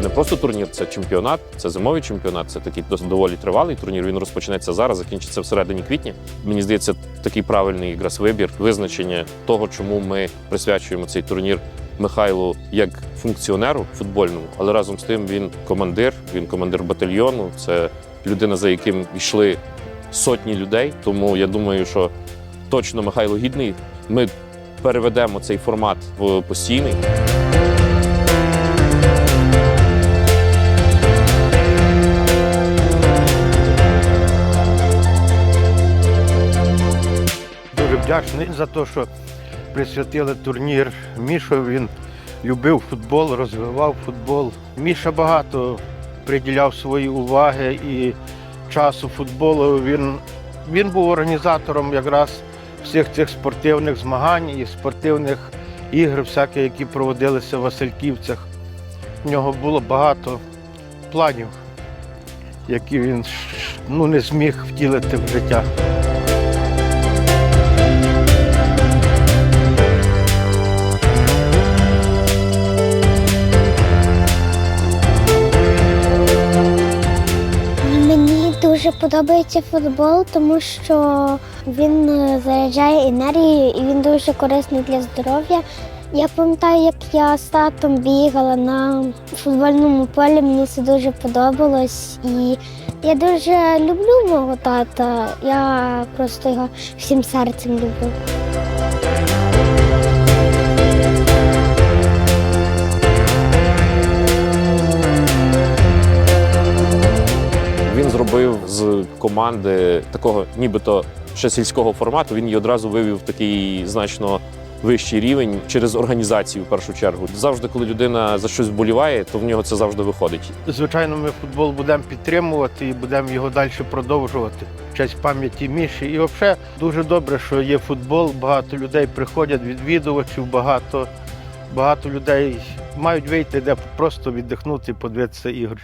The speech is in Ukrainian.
просто турнір, це чемпіонат, це зимовий чемпіонат, це такий доволі тривалий турнір. Він розпочнеться зараз, закінчиться всередині квітня. Мені здається, такий правильний якраз вибір, визначення того, чому ми присвячуємо цей турнір Михайлу як функціонеру футбольному, але разом з тим він командир, він командир батальйону. Це людина, за яким йшли сотні людей. Тому я думаю, що точно Михайло гідний. Ми переведемо цей формат в постійний. Вдячний за те, що присвятили турнір Мішу. Він любив футбол, розвивав футбол. Міша багато приділяв свої уваги і часу футболу. Він, він був організатором якраз всіх цих спортивних змагань і спортивних ігор, всякі, які проводилися в Васильківцях. В нього було багато планів, які він ну, не зміг втілити в життя. Дуже подобається футбол, тому що він е, заряджає енергію і він дуже корисний для здоров'я. Я пам'ятаю, як я з татом бігала на футбольному полі, мені це дуже подобалось. І я дуже люблю мого тата. Я просто його всім серцем люблю. Він зробив з команди такого, нібито ще сільського формату. Він її одразу вивів в такий значно вищий рівень через організацію в першу чергу. Завжди, коли людина за щось вболіває, то в нього це завжди виходить. Звичайно, ми футбол будемо підтримувати і будемо його далі продовжувати. В честь пам'яті Міші. І взагалі дуже добре, що є футбол. Багато людей приходять, відвідувачів, багато, багато людей мають вийти, де просто віддихнути подивитися ігри.